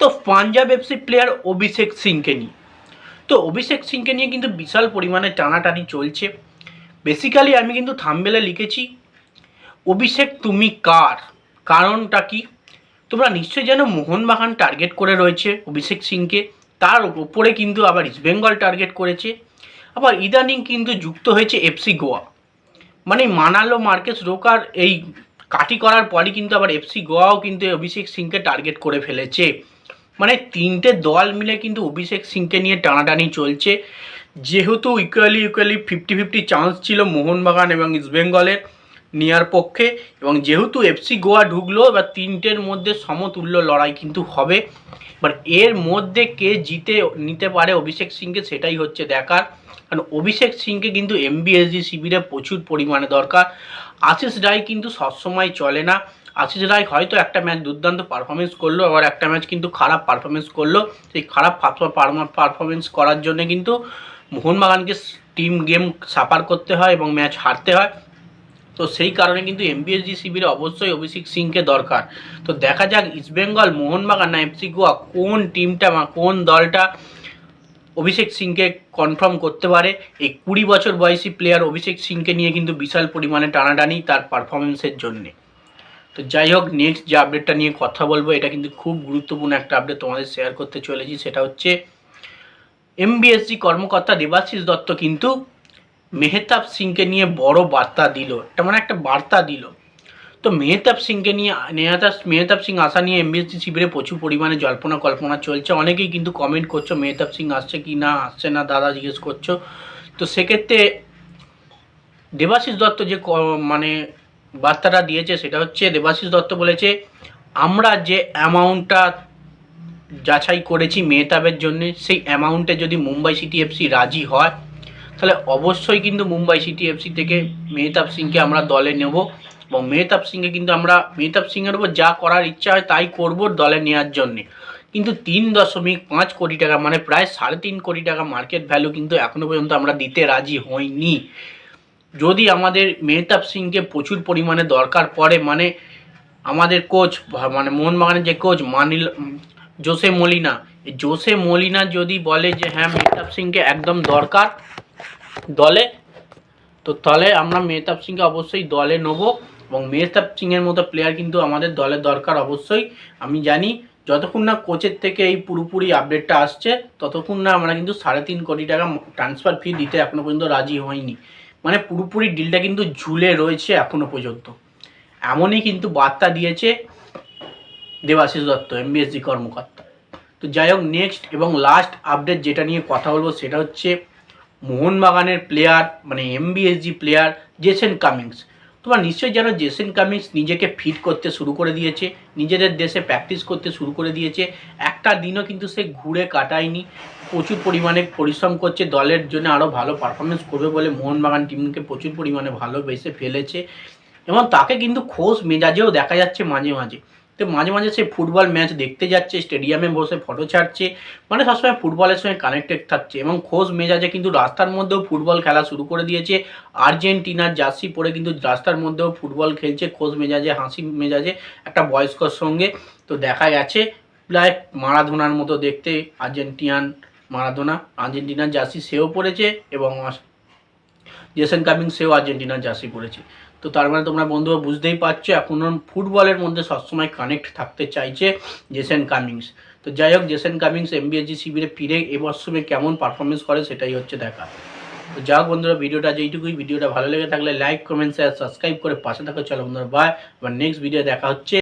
তো Punjab FC player অভিষেক সিংকে নিয়ে। তো অভিষেক সিংকে নিয়ে কিন্তু বিশাল পরিমাণে টানাটানি চলছে। বেসিক্যালি আমি কিন্তু থামবেলে লিখেছি, অভিষেক, তুমি কার? কারণটা কি? তোমরা নিশ্চয়ই যেন মোহনবাগান টার্গেট করে রয়েছে অভিষেক সিংকে। তার ওপরে কিন্তু আবার ইস্টবেঙ্গল টার্গেট করেছে। আবার ইদানিং কিন্তু যুক্ত হয়েছে এফসি গোয়া। মানে মানালো, মার্কেস রোকার এই কাটি করার পরই কিন্তু আবার এফসি গোয়াও কিন্তু অভিষেক সিংকে টার্গেট করে ফেলেছে। মানে তিনটে দল মিলে কিন্তু অভিষেক সিংকে নিয়ে টানাটানি চলছে। যেহেতু equally equally fifty fifty chance ছিল মোহনবাগান এবং ইস্টবেঙ্গলের নেওয়ার পক্ষে এবং যেহেতু এফসি গোয়া ঢুকলো, এবার তিনটের মধ্যে সমতুল্য লড়াই কিন্তু হবে। বাট এর মধ্যে কে জিতে নিতে পারে অভিষেক সিংকে সেটাই হচ্ছে দেখার। কারণ অভিষেক সিংকে কিন্তু এমবিএসজি শিবিরে প্রচুর পরিমাণে দরকার। আশিস রায় কিন্তু সবসময় চলে না। আশিস রায় হয়তো একটা ম্যাচ দুর্দান্ত পারফরমেন্স করল, আবার একটা ম্যাচ কিন্তু খারাপ পারফরমেন্স করল। সেই খারাপ পারফরমেন্স করার জন্য কিন্তু মোহনবাগানকে টিম গেম সাফার করতে হয় এবং ম্যাচ হারতে হয়। তো সেই কারণে কিন্তু এমবিএসজি শিবিরে অবশ্যই অভিষেক সিংকে দরকার। তো দেখা যাক ইস্টবেঙ্গল মোহনবাগান না এফসি গোয়া কোন টিমটা বা কোন দলটা অভিষেক সিংকে কনফার্ম করতে পারে। এই কুড়ি বছর বয়সী প্লেয়ার অভিষেক সিংকে নিয়ে কিন্তু বিশাল পরিমাণে টানাটানি তার পারফরমেন্সের জন্যে। তো যাই হোক নেক্সট যে আপডেটটা নিয়ে কথা বলব, এটা কিন্তু খুব গুরুত্বপূর্ণ একটা আপডেট তোমাদের শেয়ার করতে চলেছি, সেটা হচ্ছে এমবিএসজি কর্মকর্তা দেবাশিস দত্ত কিন্তু মেহতাব সিংকে নিয়ে বড় বার্তা দিল, এটা মানে একটা বার্তা দিল। তো মেহতাব সিংকে নিয়ে, মেহতাব মেহতাব সিং আসা নিয়ে এমবিএসজি শিবিরে প্রচুর পরিমাণে জল্পনা কল্পনা চলছে, অনেকেই কিন্তু কমেন্ট করছ, মেহতাব সিং আসছে কি না, আসছে না, দাদা জিজ্ঞেস করছ। তো সেক্ষেত্রে দেবাশিস দত্ত যে মানে বার্তাটা দিয়েছে সেটা হচ্ছে দেবাশিস দত্ত বলেছে, আমরা যে অ্যামাউন্টটা যাচাই করেছি মেহতাবের জন্য, সেই অ্যামাউন্টে যদি মুম্বাই সিটি এফসি রাজি হয়, তাহলে অবশ্যই কিন্তু মুম্বাই সিটি এফসি থেকে মেহতাব সিংকে আমরা দলে নেব এবং মেহতাব সিংকে কিন্তু আমরা, মেহতাব সিংয়ের উপর যা করার ইচ্ছা হয় তাই করব দলে নেওয়ার জন্যে। কিন্তু তিন দশমিক পাঁচ কোটি টাকা মানে প্রায় সাড়ে তিন কোটি টাকা মার্কেট ভ্যালু কিন্তু এখনও পর্যন্ত আমরা দিতে রাজি হইনি। যদি আমাদের মেহতাব সিংকে প্রচুর পরিমাণে দরকার পড়ে মানে আমাদের কোচ মানে মোহনবাগানের যে কোচ মানিল, জোসে মলিনা জোসে মলিনা যদি বলে যে হ্যাঁ মেহতাব সিংকে একদম দরকার দলে, তো তাহলে আমরা মেহতাব সিংকে অবশ্যই দলে নেব এবং মেহতাব সিংয়ের মতো প্লেয়ার কিন্তু আমাদের দলের দরকার অবশ্যই। আমি জানি যতক্ষণ না কোচের থেকে এই পুরোপুরি আপডেটটা আসছে, ততক্ষণ না আমরা কিন্তু সাড়ে তিন কোটি টাকা ট্রান্সফার ফি দিতে এখনও পর্যন্ত রাজি হয়নি মানে পুরোপুরি ডিলটা কিন্তু ঝুলে রয়েছে এখনও পর্যন্ত। এমনই কিন্তু বার্তা দিয়েছে দেবাশিস দত্ত এমবিএসজি কর্মকর্তা। তো যাই হোক নেক্সট এবং লাস্ট আপডেট যেটা নিয়ে কথা বলব সেটা হচ্ছে মোহনবাগানের প্লেয়ার মানে এমবিএসজি প্লেয়ার জেসেন কামিংস তোমরা নিশ্চয়ই জানো জেসেন কামিংস নিজেকে ফিট করতে শুরু করে দিয়েছে, নিজেদের দেশে প্র্যাকটিস করতে শুরু করে দিয়েছে। একটা দিনও কিন্তু সে ঘুরে কাটায়নি। প্রচুর পরিমাণে পরিশ্রম করছে, দলের জন্য আরও ভালো পারফরমেন্স করবে বলে মোহনবাগান টিমকে প্রচুর পরিমাণে ভালোবেসে ফেলেছে এবং তাকে কিন্তু খোঁজ মেজাজেও দেখা যাচ্ছে মাঝে মাঝে। তো মাঝে মাঝে সে ফুটবল ম্যাচ দেখতে যাচ্ছে স্টেডিয়ামে বসে ফটো ছাড়ছে মানে সবসময় ফুটবলের সঙ্গে কানেক্টেড থাকছে এবং খোঁজ মেজাজে কিন্তু রাস্তার মধ্যেও ফুটবল খেলা শুরু করে দিয়েছে। আর্জেন্টিনার জার্সি পরে কিন্তু রাস্তার মধ্যেও ফুটবল খেলছে খোঁজ মেজাজে, হাসি মেজাজে একটা বয়স্কর সঙ্গে। তো দেখা গেছে, প্রায় মারাধোনার মতো দেখতে আর্জেন্টিনান মারাদোনা আর্জেন্টিনার জার্সি সেও পড়েছে এবং জেসন কামিং সেও আর্জেন্টিনার জার্সি পড়েছে। তো তার মানে তোমরা বন্ধুরা বুঝতেই পারছ, এখন ফুটবলের মধ্যে সবসময় কানেক্ট থাকতে চাইছে জেসেন কামিংস। তো যাই হোক, জেসেন কামিংস এমবিএসজি শিবিরে ফিরে এ মরশুমে কেমন পারফরমেন্স করে সেটাই হচ্ছে দেখা। তো হোক বন্ধুরা, ভিডিওটা যেইটুকুই ভিডিওটা ভালো লেগে থাকলে লাইক কমেন্ট শেয়ার সাবস্ক্রাইব করে পাশে থাকো। চলো বন্ধুরা বাই আবার নেক্সট ভিডিও দেখা হচ্ছে।